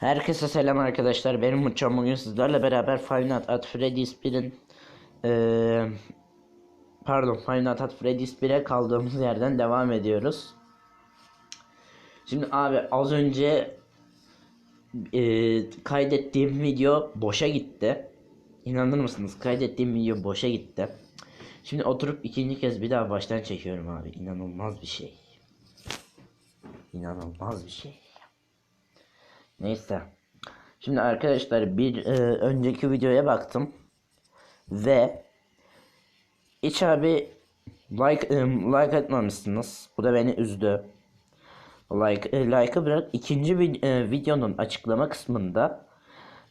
Herkese selam arkadaşlar. Benim Mutcan bugün sizlerle beraber Five Nights at Freddy's 1'in eee, pardon Five Nights at Freddy's 1'e kaldığımız yerden devam ediyoruz. Şimdi abi az önce eee, kaydettiğim video boşa gitti. İnanır mısınız? Kaydettiğim video boşa gitti. Şimdi oturup ikinci kez bir daha baştan çekiyorum abi. İnanılmaz bir şey. İnanılmaz bir şey. Neyse. Şimdi arkadaşlar bir e, önceki videoya baktım. Ve hiç abi like e, like atmamışsınız. Bu da beni üzdü. Like e, like'ı bırak. İkinci vid- e, videonun açıklama kısmında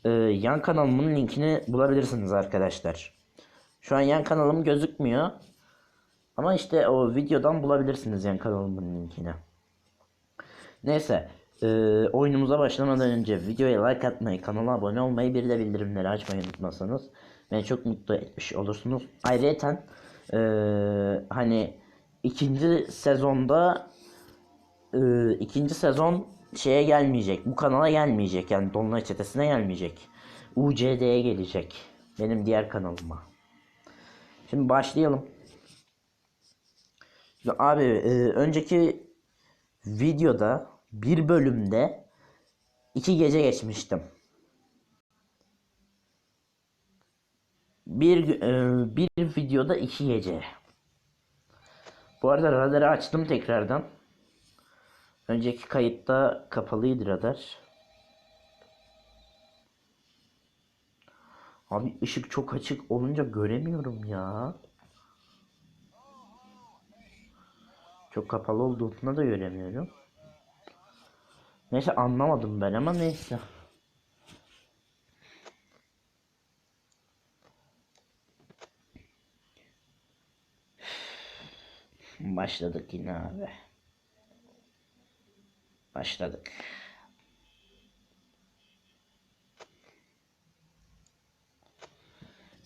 e, yan kanalımın linkini bulabilirsiniz arkadaşlar. Şu an yan kanalım gözükmüyor. Ama işte o videodan bulabilirsiniz yan kanalımın linkini. Neyse. E, oyunumuza başlamadan önce videoya like atmayı, kanala abone olmayı, bir de bildirimleri açmayı unutmasanız beni çok mutlu etmiş olursunuz. Ayrıca e, hani ikinci sezonda e, ikinci sezon şeye gelmeyecek. Bu kanala gelmeyecek. Yani Dolunay Çetesi'ne gelmeyecek. UCD'ye gelecek. Benim diğer kanalıma. Şimdi başlayalım. Şimdi abi e, önceki videoda bir bölümde iki gece geçmiştim. Bir e, bir videoda iki gece. Bu arada radarı açtım tekrardan. Önceki kayıtta kapalıydı radar. Abi ışık çok açık olunca göremiyorum ya. Çok kapalı olduğunda da göremiyorum. Neyse anlamadım ben ama neyse. Başladık yine abi. Başladık.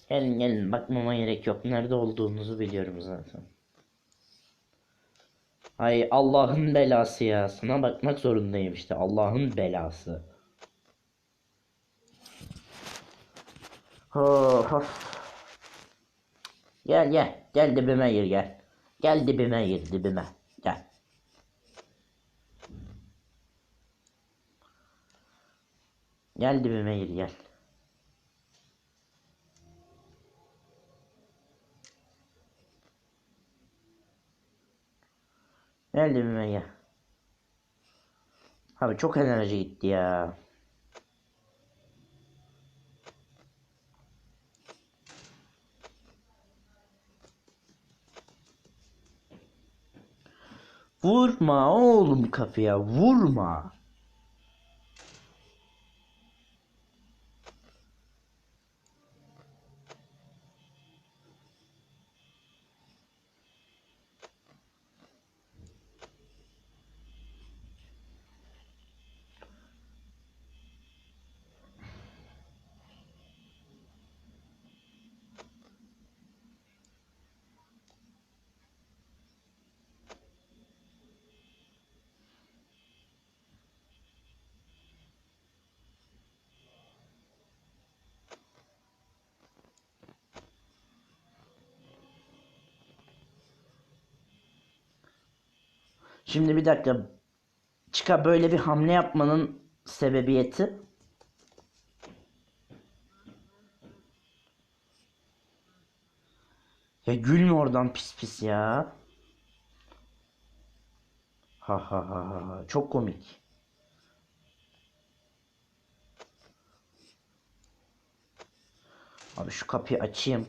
Gelin gelin bakmama gerek yok. Nerede olduğunuzu biliyorum zaten. Ay Allah'ın belası ya. Sana bakmak zorundayım işte. Allah'ın belası. Of, of. Gel gel. Gel dibime gir gel. Gel dibime gir dibime. Gel. Gel dibime gir gel. Gel dibime gel. Abi çok enerji gitti ya. Vurma oğlum kapıya vurma. Şimdi bir dakika. Çıka böyle bir hamle yapmanın sebebiyeti Ya gülme oradan pis pis ya. Ha ha ha ha. Çok komik. Abi şu kapıyı açayım.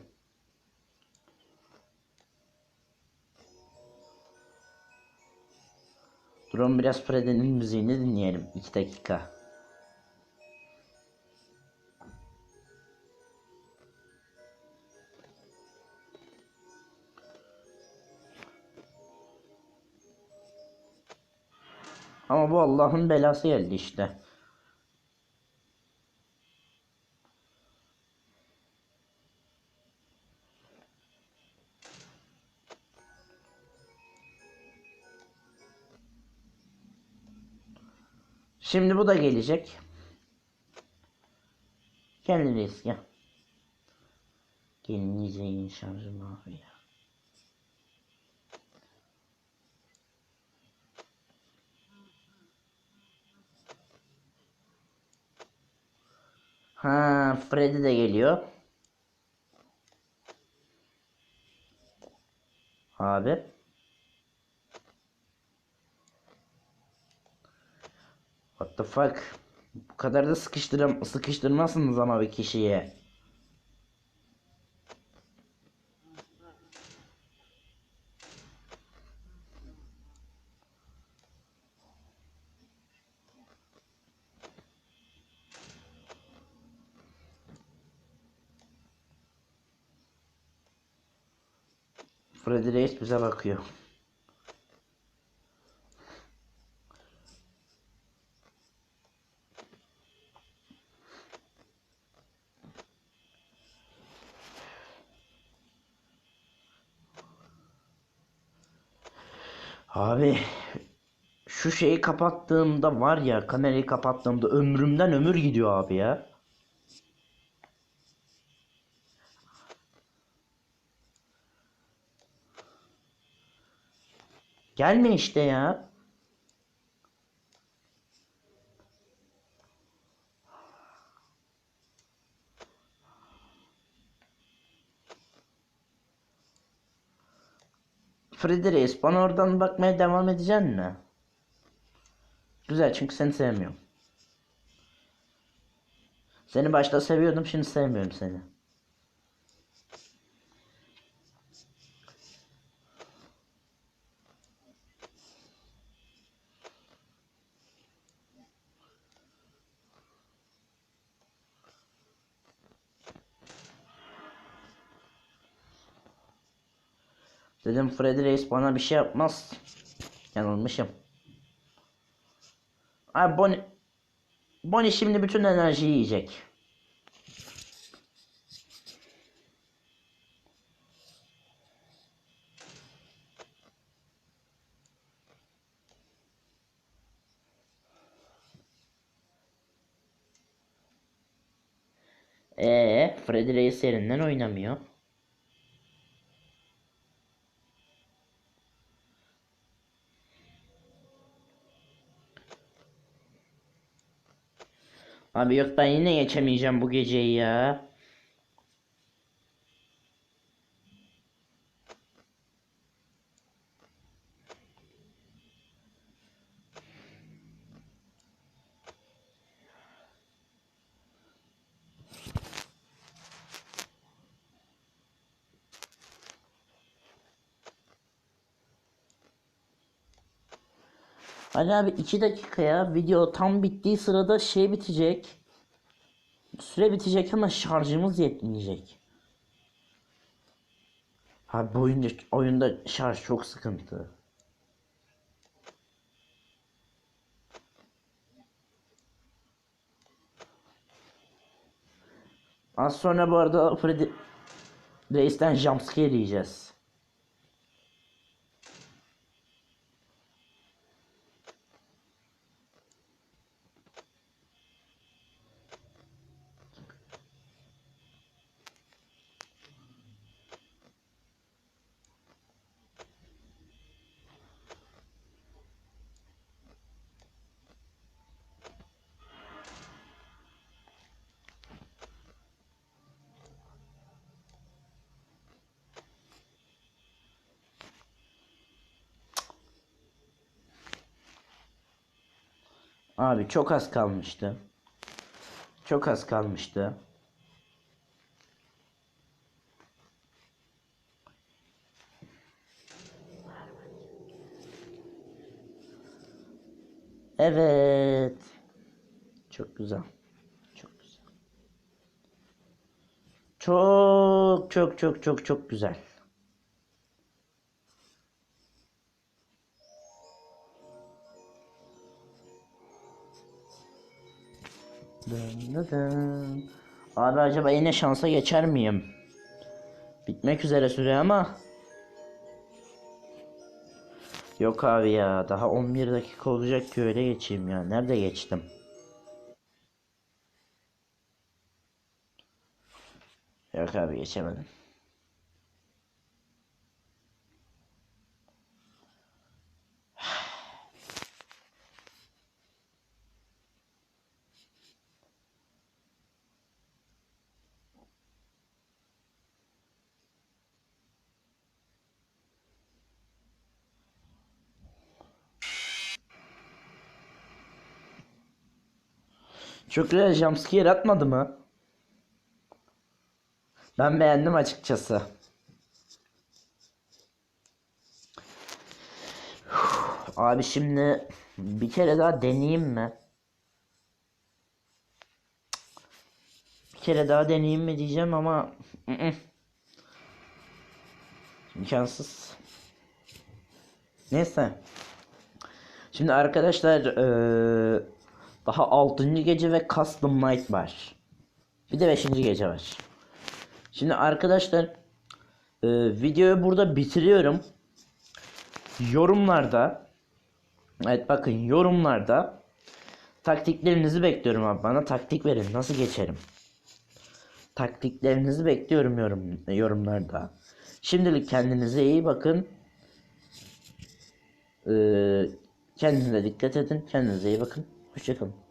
Durun biraz Freddy'nin müziğini dinleyelim. 2 dakika. Ama bu Allah'ın belası geldi işte. Şimdi bu da gelecek. Gel reis gel. Gelin izleyin şarjımı abi ya. Ha, Freddy de geliyor. Abi. What the fuck? Bu kadar da sıkıştıram sıkıştırmazsınız ama bir kişiye. Freddy Reis bize bakıyor. Abi şu şeyi kapattığımda var ya kamerayı kapattığımda ömrümden ömür gidiyor abi ya. Gelme işte ya. Freddy Reis bana oradan bakmaya devam edeceksin mi? Güzel çünkü seni sevmiyorum. Seni başta seviyordum şimdi sevmiyorum seni. Dedim Freddy Reis bana bir şey yapmaz. Yanılmışım. Abi Bonnie Bonnie şimdi bütün enerjiyi yiyecek. Ee, Freddy Reis yerinden oynamıyor. Abi yok ben yine geçemeyeceğim bu geceyi ya. Hadi abi 2 dakika ya video tam bittiği sırada şey bitecek. Süre bitecek ama şarjımız yetmeyecek. Abi bu oyunda, oyunda şarj çok sıkıntı. Az sonra bu arada Freddy Reis'ten jumpscare yiyeceğiz. Abi çok az kalmıştı. Çok az kalmıştı. Evet. Çok güzel. Çok güzel. Çok çok çok çok çok güzel. Abi acaba yine şansa geçer miyim? Bitmek üzere süre ama. Yok abi ya daha 11 dakika olacak ki öyle geçeyim ya. Nerede geçtim? Yok abi geçemedim. Güzel jumpscare atmadı mı? Ben beğendim açıkçası. Abi şimdi bir kere daha deneyeyim mi? Bir kere daha deneyeyim mi diyeceğim ama ı-ı. imkansız. Neyse. Şimdi arkadaşlar eee, daha 6. gece ve Custom Night var. Bir de 5. gece var. Şimdi arkadaşlar eee, videoyu burada bitiriyorum. Yorumlarda Evet bakın yorumlarda taktiklerinizi bekliyorum abi. Bana taktik verin. Nasıl geçerim? Taktiklerinizi bekliyorum yorum, yorumlarda. Şimdilik kendinize iyi bakın. Ee, kendinize dikkat edin. Kendinize iyi bakın. 不折腾。